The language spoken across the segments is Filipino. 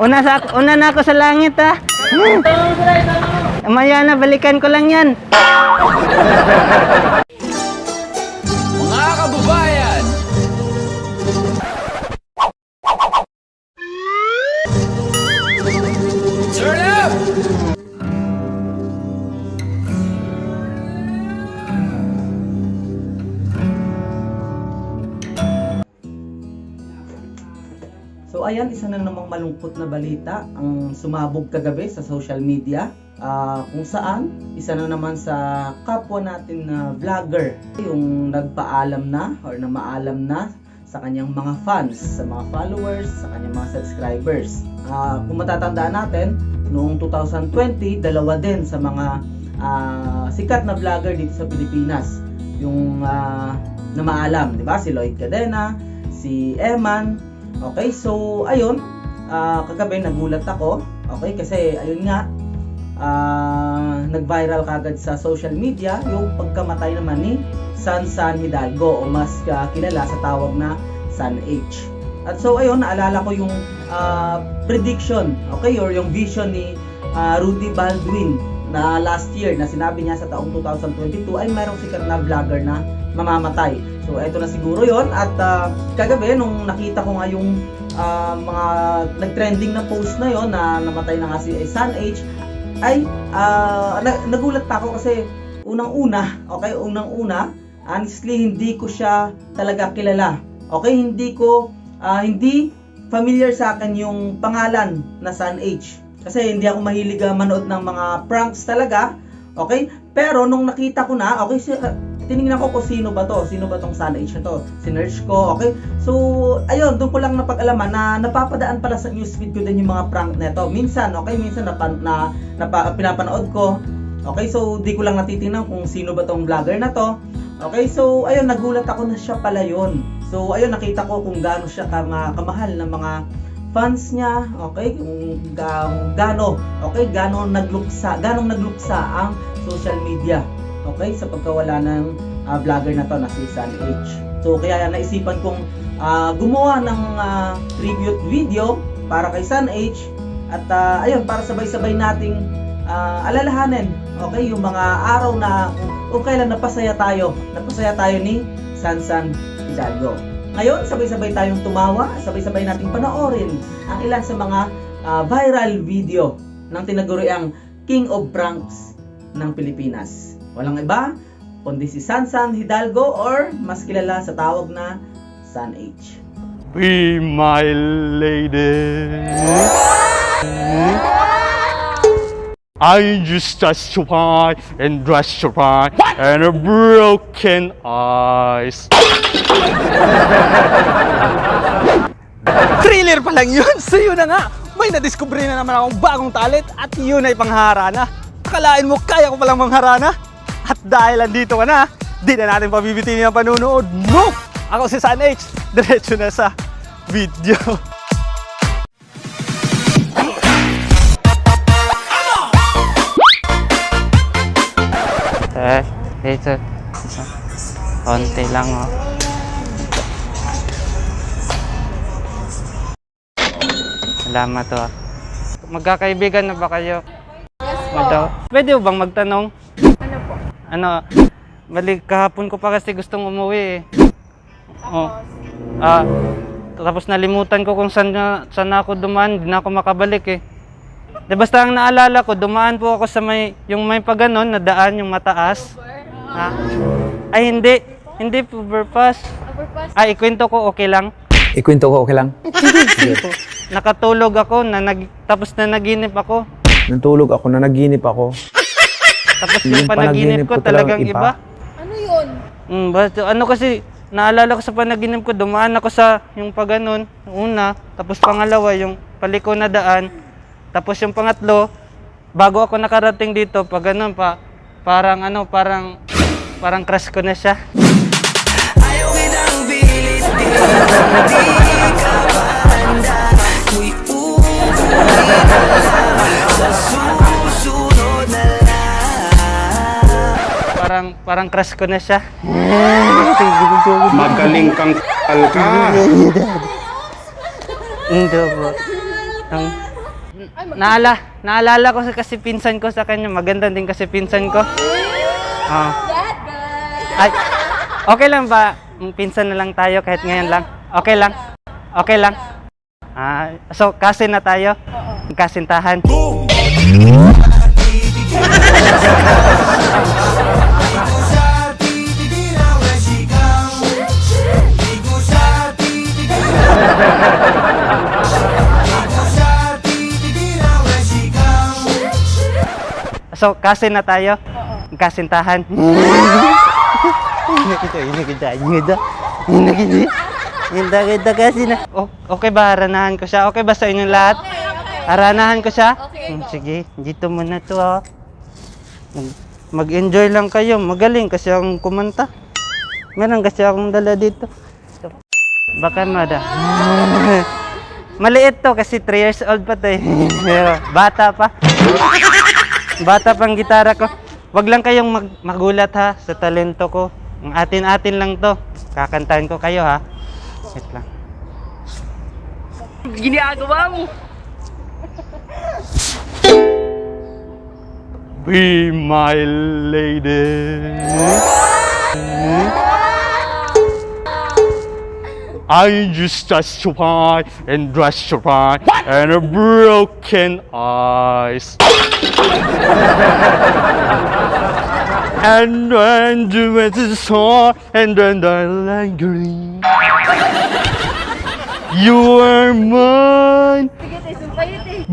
Una, sa, una na ako sa langit ha. Maya na, balikan ko lang yan. Ayan, isa na namang malungkot na balita ang sumabog kagabi sa social media. Ah, kung saan, isa na naman sa kapwa natin na vlogger yung nagpaalam na or na maalam na sa kanyang mga fans, sa mga followers, sa kanyang mga subscribers. Ah, kung matatandaan natin, noong 2020, dalawa din sa mga ah, sikat na vlogger dito sa Pilipinas. Yung ah, na maalam, di ba? Si Lloyd Cadena, si Eman, Okay, so ayun, ah, kagabi nagulat ako. Okay, kasi ayun nga, ah, nag-viral kagad sa social media yung pagkamatay naman ni San San Hidalgo o mas ah, kilala sa tawag na San H. At so ayun, naalala ko yung ah, prediction, okay, or yung vision ni ah, Rudy Baldwin na last year na sinabi niya sa taong 2022 ay mayroong sikat na vlogger na mamamatay. So eto na siguro 'yon at ah, kagabi nung nakita ko nga yung ah, mga nag-trending na post na 'yon na namatay na nga si San H ay ah, na- nagulat pa ako kasi unang-una, okay, unang-una, honestly hindi ko siya talaga kilala. Okay, hindi ko ah, hindi familiar sa akin yung pangalan na San H. Kasi hindi ako mahilig ah, manood ng mga pranks talaga. Okay? Pero nung nakita ko na, okay, si, tiningnan ko kung sino ba to, sino ba tong H na to. Sinearch ko, okay? So, ayun, doon ko lang napag-alaman na napapadaan pala sa newsfeed ko din yung mga prank neto. Minsan, okay, minsan na, na, napa, pinapanood ko. Okay, so di ko lang natitingnan kung sino ba tong vlogger na to. Okay, so ayun, nagulat ako na siya pala yun. So ayun, nakita ko kung gaano siya kama, kamahal ng mga fans niya, okay, kung ga, gaano, okay, gaano nagluksa, gaano nagluksa ang social media, okay, sa pagkawala ng ah, vlogger na to na si San H. So kaya naisipan kong ah, gumawa ng ah, tribute video para kay San H at ah, ayun, para sabay-sabay nating ah, alalahanin, okay, yung mga araw na kung kailan napasaya tayo, napasaya tayo ni San San Hidalgo. Ngayon, sabay-sabay tayong tumawa, sabay-sabay nating panoorin ang ilan sa mga ah, viral video ng tinaguriang King of Pranks ng Pilipinas. Walang iba, kundi si Sansan Hidalgo or mas kilala sa tawag na San H. Be my lady. I'm just justified and justified and a broken eyes. Thriller pa lang yun! So yun na nga, may nadiskubre na naman akong bagong talent at yun ay pangharana. Akalain mo kaya ko palang mangharana? At dahil andito ka na, di na natin pabibitin ang panunood. No! Ako si San H, diretso na sa video. Eh, dito. Konti lang oh. Salamat to ah. Magkakaibigan na ba kayo? Yes Pwede ba bang magtanong? Ano balik kahapon ko pa kasi gustong umuwi eh. Oh. Ah, tapos nalimutan ko kung saan, na, saan na ako dumaan, hindi na ako makabalik eh. De basta ang naalala ko, dumaan po ako sa may, yung may pa ganon, na daan, yung mataas. Ha? Ay, hindi. Hindi po, overpass. Ay, ikwento ko, okay lang. Ikwento ko, okay lang? Nakatulog ako, na nag, tapos na naginip ako. Natulog ako, nanaginip ako. Tapos yung, panaginip ko, talagang iba. Ano yun? Mm, basta, ano kasi, naalala ko sa panaginip ko, dumaan ako sa yung pa ganon, una, tapos pangalawa, yung paliko na daan, tapos yung pangatlo, bago ako nakarating dito, pag pa, parang ano, parang, parang crush ko na siya. Parang, parang crush ko na siya. Magaling kang ka. Hindi po. Ang, Naala, naalala ko sa kasi pinsan ko sa kanya. Maganda din kasi pinsan ko. Oh. Ay, okay lang ba? Pinsan na lang tayo kahit ngayon lang. Okay lang. Okay lang. Ah, so kasi na tayo. Kasintahan. So kasi na tayo. Kasintahan. Hindi kita, hindi kita, hindi kita. Hindi kita. Hindi kita kasi na. Oh, okay ba? Aranahan ko siya? Okay ba sa inyong lahat? Aranahan ko siya? Hmm, sige, dito muna to ah. Mag- Mag-enjoy lang kayo. Magaling kasi akong kumanta. Meron kasi akong dala dito. Ito. Baka mada. Maliit to kasi 3 years old pa to eh. Pero Bata pa. Bata pang gitara ko. Wag lang kayong mag- magulat ha sa talento ko. Ang atin-atin lang to. Kakantahin ko kayo ha. Wait lang. Be my lady. I just touched your pie and dressed your pie and a broken eyes. and when you went to the store and then the lingering. You are mine.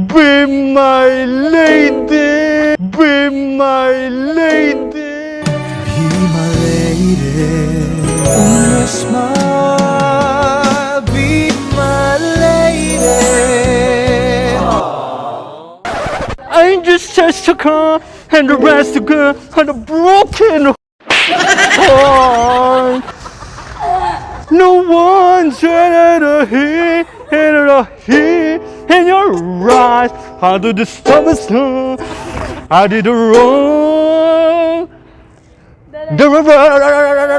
Be my lady, be my lady. Be my lady. Your smile, I'm just just a car and the rest of girl and a broken heart. No one's ready to hear, hear to hear in your eyes. How to disturb us now? I did the wrong. The wrong.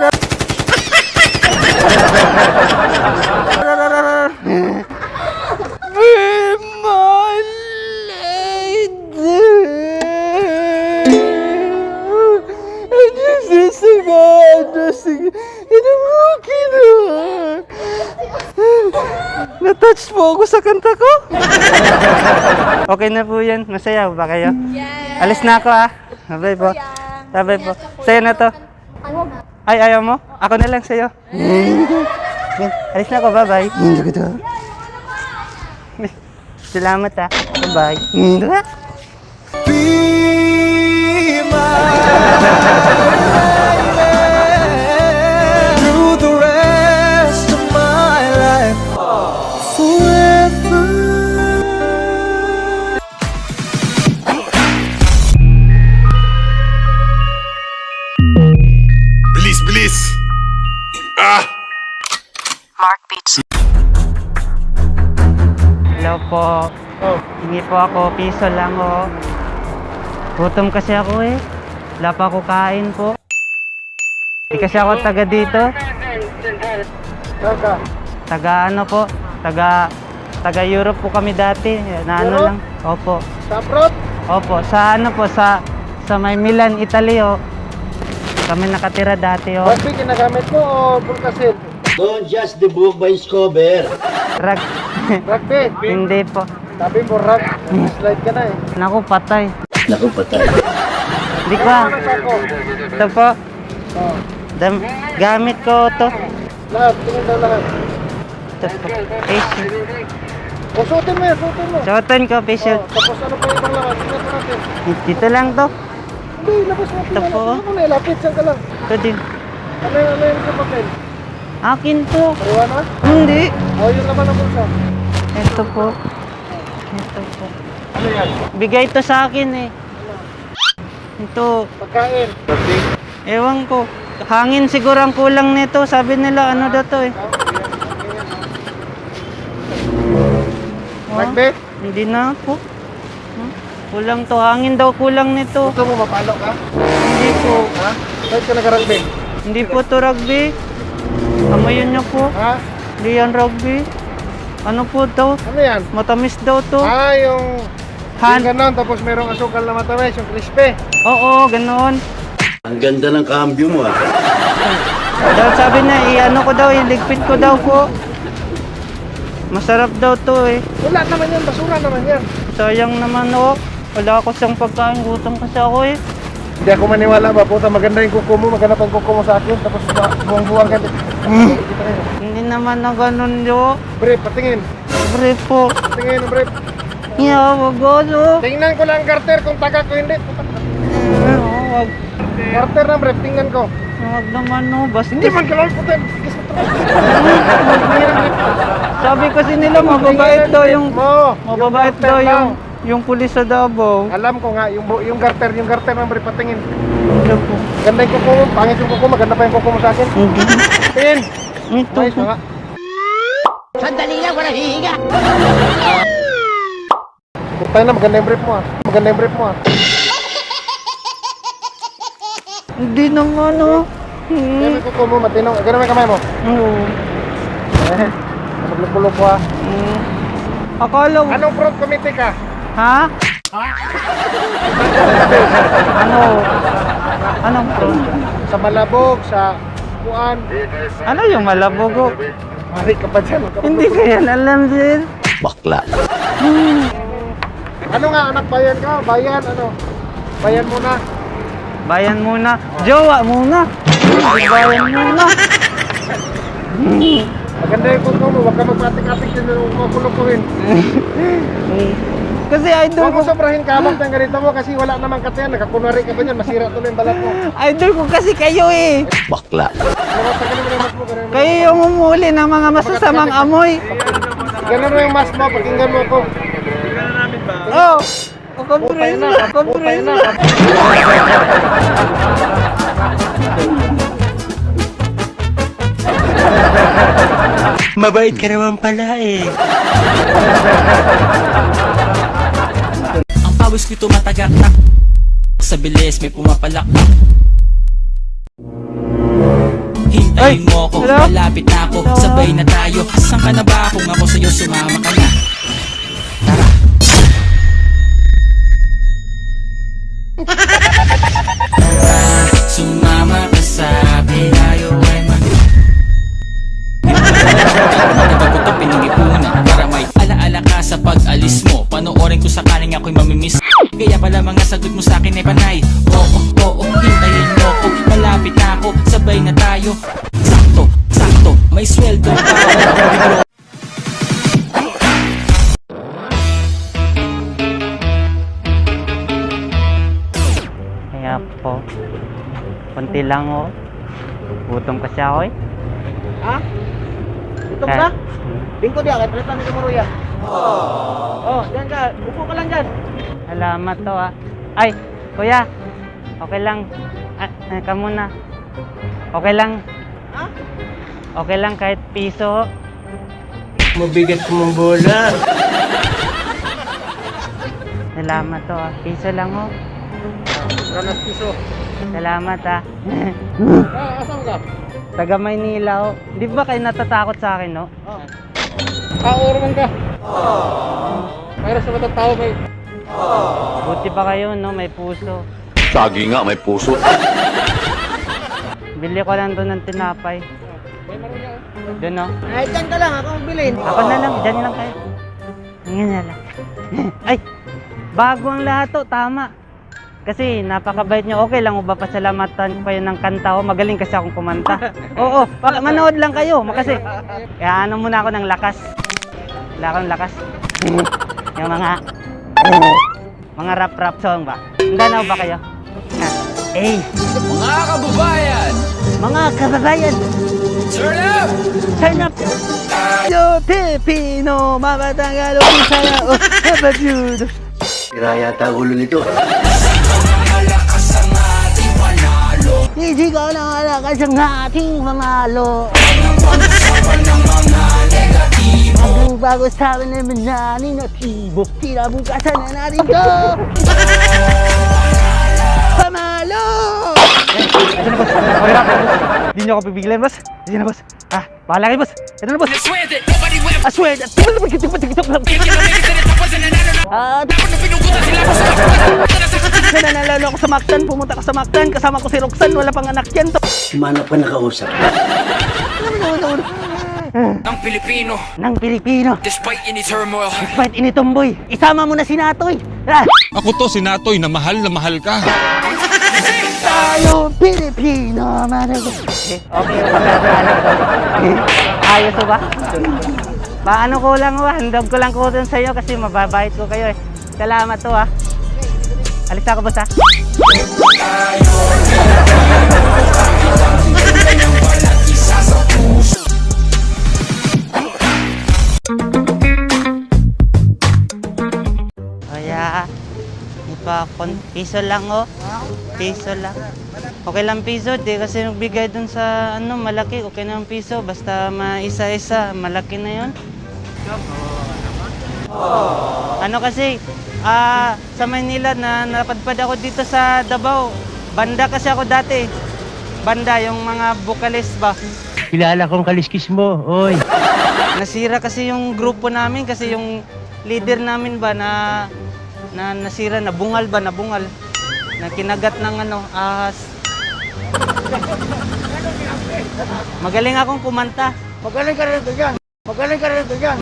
The God, this is in a broken heart. Na-touch po ako sa kanta ko. Okay na po yan. Masaya ba kayo? Alis na ako ah. Bye po. Bye po. Sa'yo na to. Ay, ayaw mo? Ako na lang sa'yo. Alis na ako. Bye-bye. Hindi ko to. Salamat ah. Bye-bye. Through Hingi po ako. Piso lang oh. Gutom kasi ako eh. Wala pa ako kain po. Di kasi ako taga dito. Taga ano po? Taga taga Europe po kami dati. Na ano lang. Opo. Sa abroad? Opo, sa ano po sa sa may Milan, Italy oh. Kami nakatira dati oh. Rugby ginagamit mo o Pulkasil? Don't judge the book by its cover. Rag. Rugby. Hindi po. Sabi mo rug. Slide ka na eh. Naku, patay. Naku, patay. Hindi ko ah. Ito po. Dam gamit ko to. Lahat. Tingin daw lahat. Ito po. Facial. O suotin mo yan. Suotin mo. Suotin ko, facial. Oh, tapos ano pa yung ibang lakas? Tingnan mo natin. Dito lang to. Hindi, labas mo. Ito po. Na, lapit siya ka lang. Ito din. Ano yung ano yung sa papel? Akin to. Pariwa na? Hindi. O, yun naman ang bulsa. Ito po. Ano yan? Bigay to sa akin eh. Ito. Pagkain. Ewan ko. Hangin siguro ang kulang nito. Sabi nila ano daw to eh. Oh, Rugby? hindi na po. Hmm? Kulang to. Hangin daw kulang nito. Gusto mo mapalo ka? Hindi po. Ha? Bakit ka nag-rugby? Hindi po to rugby. Amoyin niyo po. Ha? Hindi yan rugby. Ano po daw? Ano yan? Matamis daw to. Ah, yung... Han. Yung ganon, tapos merong asukal na matamis, yung crispy. Oo, ganon. Ang ganda ng cambio mo ah. Dahil sabi na, i-ano ko daw, iligpit ko daw po. Masarap daw to eh. Wala naman yan, basura naman yan. Sayang naman oh. Wala ko siyang pagkain, gutom kasi ako eh. Hindi ako maniwala ba, puta, maganda yung kuko mo, maganda pa yung kuko mo sa akin, tapos buwang-buwang ka. Mm. Hindi naman na ganun yo. Bre, patingin. Bre po. Patingin, bre. Yeah, wag ano. Tingnan ko lang garter kung taga ko hindi. Oo, wag. Garter na, bre, tingnan ko. Wag naman no. Basta Hindi man. Tigis mo to. sabi kasi nila mababait daw yung Mo, mababait garter daw lang. yung yung pulis sa Davao. Alam ko nga, yung, yung garter, yung garter na, bre, patingin. Ano po? Ganda yung kuko mo, pangit yung kuko, maganda pa yung kuko mo sa akin. Tingin. Ito Ayos po. na nga. Putay na, maganda yung brief mo ah. Maganda yung brief mo ah. Hindi naman oh. Kaya Hmm. may kuko mo, matinong. Ganun may kamay mo. Oo. Eh, maglupulog ko ah. Hmm. Akala ko. Anong front committee ka? Ha? ano? Anong front? Sa Malabog, sa Kuan. Ano yung malabogo? Mari ka pa dyan. Hindi ko yan alam din. Bakla. Ano nga, anak bayan ka? Bayan, ano? Bayan muna. Bayan muna. Jowa muna. Bayan muna. Maganda yung kuko mo, huwag ka magpatik-atik din yung makulukuhin. Kasi idol Huwag ko, mo sobrahin kabak ng ganito mo kasi wala namang katiyan. Nakakunwari ka ba dyan, masira tuloy yung balat mo. idol ko kasi kayo eh. Bakla. Kayo yung umuli ng mga masasamang amoy. Ganun mo yung mas mo, pakinggan mo ako. Oh. Putay Kukompress na, na, kukompress na. na. Mabait ka naman pala eh. Ang pawis ko'y tumatagaktak Sa bilis may pumapalak Hintayin mo ako, hello? malapit na ako Hello? Sabay na tayo, asan ka na ba? Kung ako sa'yo sumama ka na konti lang oh. Gutom kasi ako eh. Ha? Gutom Kaya- ka? Bingko diya, kay Pretan ni Muruya. Oh, dyan ka. Upo ka lang dyan. Salamat to ah. Ay, kuya. Okay lang. Ah, ah, ka muna. Okay lang. Ha? Okay lang kahit piso. Mabigat ko mong bola. Salamat to ah. Piso lang oh. Ranas piso. Salamat ah. Ah, asan ka? Taga Maynila oh. Di ba kayo natatakot sa akin no? Ah, orman ka. Mayroon sa batang tao may... Buti pa kayo no, may puso. Sagi nga, may puso. Bili ko lang doon ng tinapay. Doon no? Ay, dyan ka lang. Ako ang bilhin. Ako na lang, dyan lang kayo. Ngayon na lang. Ay, bago ang lahat to, tama. Kasi napakabait niyo. Okay lang, ba pasalamatan kayo ng kanta ko? Magaling kasi akong kumanta. Oo, manood lang kayo. Kasi, kaya ano muna ako ng lakas. Wala akong lakas. Yung mga, mga rap-rap song ba? Handa ba kayo? Ha? Eh, Mga kababayan, mga kababayan, turn up! Turn up! Yo, Pepino, mamatangalo ko sana, oh, nababyudo. Sira yata ulo nito. Hindi ko na malakas ang ating mamalo. Ang bago sa amin na manani na tibo, kinabukasan na natin to. Pamalo! Na, boss. Hindi niyo ako pipigilan, boss. Sige na, boss. Ah, Bahala kayo, boss. Ito na, boss. I swear that nobody will ever I swear that... Kaya na make it to the top wasn't an honor Ah, na ako sa Kasi nanalalo ako sa Mactan, pumunta ako sa Mactan, kasama ko si Roxanne, wala pang anak yan to. Sumano pa nakausap. Ang Pilipino Nang Pilipino, Despite any turmoil despite initumboy, isama mo na si Natoy. Ah, Ako to si Natoy na mahal na mahal ka. Tayo Pilipino, manago. Eh, okay. Eh, ayos ba? Paano ko lang ba? Handog ko lang ko dun sa iyo kasi mababait ko kayo eh. Salamat to ah. Alis ako boss ah. Kaya, pa kon piso lang oh. Piso lang. Okay lang piso, di kasi nagbigay dun sa ano, malaki. Okay na ang piso, basta maisa-isa, malaki na yon. Ano kasi, ah, sa Manila na napadpad ako dito sa Davao. Banda kasi ako dati. Banda, yung mga vocalist ba. Kilala kong kaliskis mo, oy. Nasira kasi yung grupo namin kasi yung leader namin ba na na nasira na bungal ba na bungal na kinagat ng ano ahas. Magaling akong kumanta. Magaling ka rin diyan. Magaling ka rin diyan.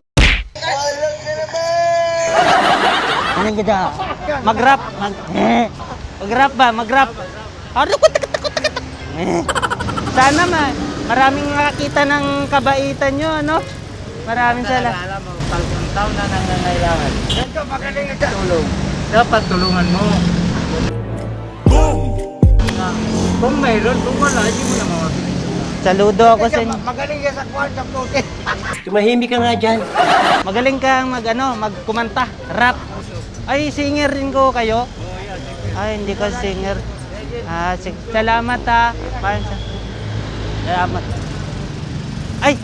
Ano gida? Mag-rap, mag eh. Mag-rap ba? Mag-rap. Ano ko eh. Sana ma maraming makakita ng kabaitan nyo, ano? Maraming salamat. Taon na nangangailangan. Ganito, magaling ka tulong. Dapat tulungan mo. Boom! Kung mayroon, kung wala, hindi mo na mawagin. Saludo ako sa inyo. Magaling ka sa kwan sa puti. Tumahimik ka nga dyan. Magaling kang mag ano, magkumanta, rap. Ay, singer rin ko kayo. Ay, hindi ko singer. Ah, sige. Salamat ha. Paano sa- Salamat. Ay!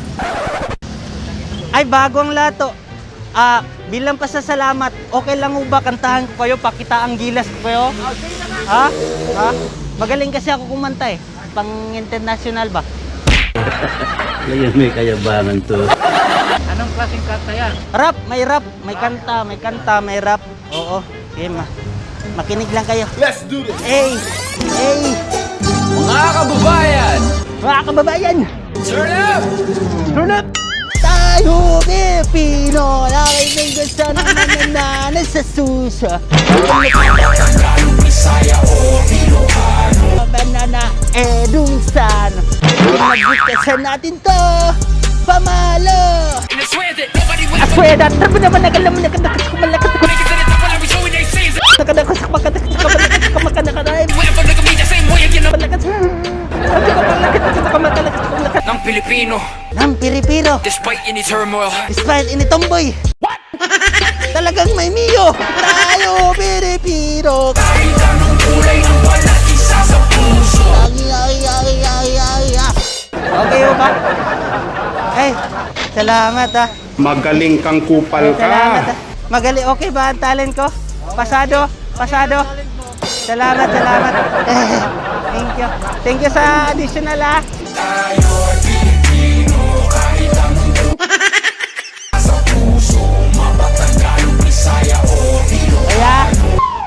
Ay, bago ang lato. Ah, bilang pasasalamat, okay lang mo ba kantahan ko kayo, pakita ang gilas ko kayo? Ha? Ha? Magaling kasi ako kumanta eh. Pang international ba? Ngayon may kayabangan to. Anong klaseng kanta yan? Rap, may rap, may kanta, may kanta, may rap. Oo, sige ma. Makinig lang kayo. Let's do this. Hey, hey. Mga kababayan Mga kababayan, Turn up turn up! Tayo, Pilipino, nakinig ko sa nananana sa susa. Banana, edungsan. Pinagbukasan natin to, pamalo. And I swear that nobody will ever Asweda, tabi naman nagalam na kadakas ko malakas ko. to Nakadakas ko makadakas ko malakas ko makadakaray. Whoever look at me the same way again Malakas. Sabi ko malakas ko malakas ko malakas. Ng Pilipino Nang piripiro. Despite any turmoil Despite ini tomboy. What? Talagang may miyo. Tayo, Pilipino. Kahit anong kulay ng wala isa sa puso Ay, ay, ay, ay, ay, ay. Okay ba? Ay, salamat ah. Magaling kang kupal Salamat ah. Magaling, okay ba ang talent ko? Pasado, pasado. Salamat, salamat. Thank you. Thank you sa additional ah. Kaya,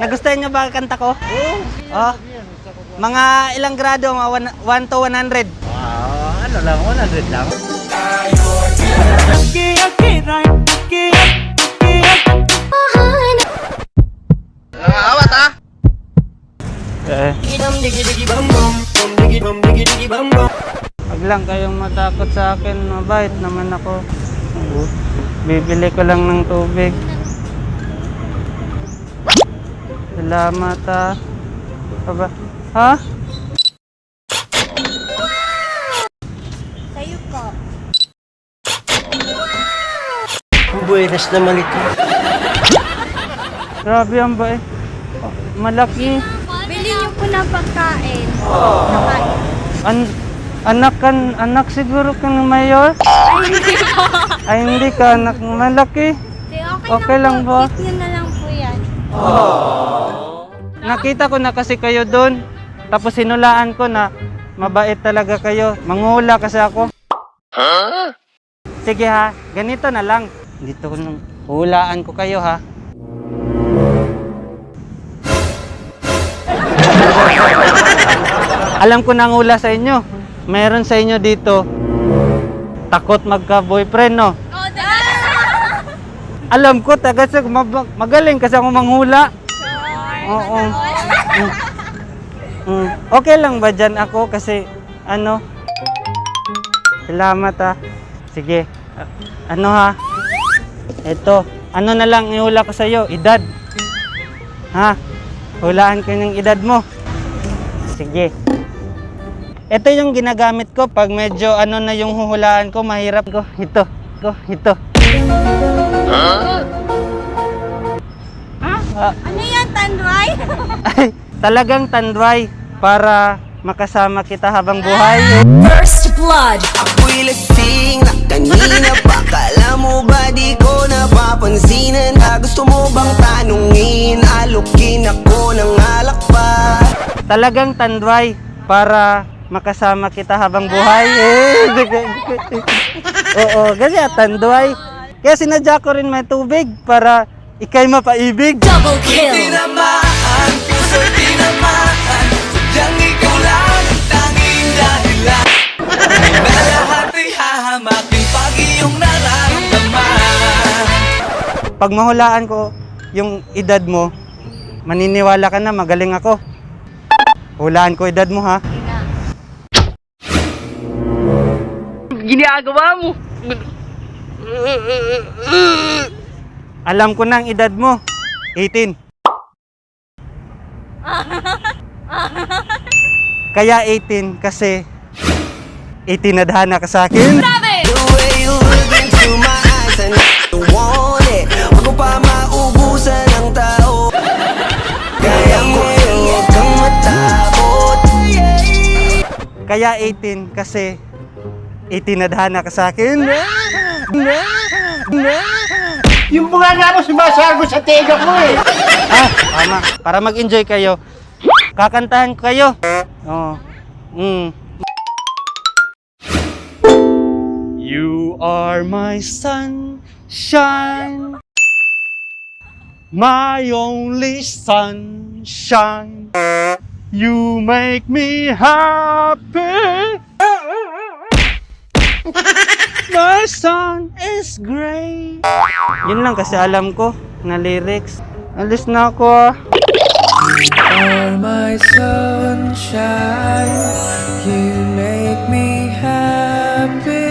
nagustuhan niyo ba ang kanta ko? Oo. Oh. Mga ilang grado? Mga 1 to 100? Ah, ano lang, 100 lang. Eh. Wag lang kayong matakot sa akin, mabait naman ako. Bibili ko lang ng tubig. Salamat ah. Aba. Ha? Sa'yo po. Buweras naman ito. Grabe ang bait. Malaki. Bili niyo po ng pagkain. Nakain. An anak kan anak siguro kang mayor? Ay, hindi po. Ay hindi ka anak malaki. Okay, Okay lang ba? Lang po yan. Nakita ko na kasi kayo doon. Tapos sinulaan ko na mabait talaga kayo. Mangula kasi ako. Sige ha, ganito na lang. Dito ko nang hulaan ko kayo ha. Alam ko nang hula sa inyo. Meron sa inyo dito takot magka-boyfriend, no? Alam ko, taga sa magaling kasi ako manghula. Oo. Mm. Mm. Okay lang ba dyan ako kasi ano? Salamat ha. Sige. A- ano ha? Ito. Ano na lang ihula ko sa'yo? Edad. Ha? Hulaan ko yung edad mo. Sige. Ito yung ginagamit ko pag medyo ano na yung huhulaan ko, mahirap ko. Ito. Ko, ito. Ah, Ano yan, Tanduay? ay, talagang tandway para makasama kita habang buhay. First blood Ako'y lasing na kanina pa Kala mo ba di ko napapansinan Ah, Gusto mo bang tanungin Alukin ako ng alak pa Talagang tandway para makasama kita habang buhay. Eh, Oo, kasi tandway. Kaya sinadya ko rin may tubig para ikay mapaibig. Double kill. Tinamaan, puso'y tinamaan Sadyang ikaw lang ang tanging dahilan Na lahat ay hahamakin pag iyong nararamdaman Pag mahulaan ko yung edad mo, maniniwala ka na magaling ako. Hulaan ko edad mo ha. Ginagawa mo. Alam ko na ang edad mo. 18. Kaya 18 kasi 18 nadhana ka sa akin. Kaya ngayon huwag kang matakot Kaya 18 kasi 18 nadhana ka sa akin. Yung bunga nga mo sumasago sa tega mo eh. Ah, tama. Para mag-enjoy kayo. Kakantahan ko kayo. Oo. Mm. You are my sunshine. My only sunshine. You make me happy. My sun is gray. Yun lang kasi alam ko na lyrics. Alis na ako ah. You're my sunshine You make me happy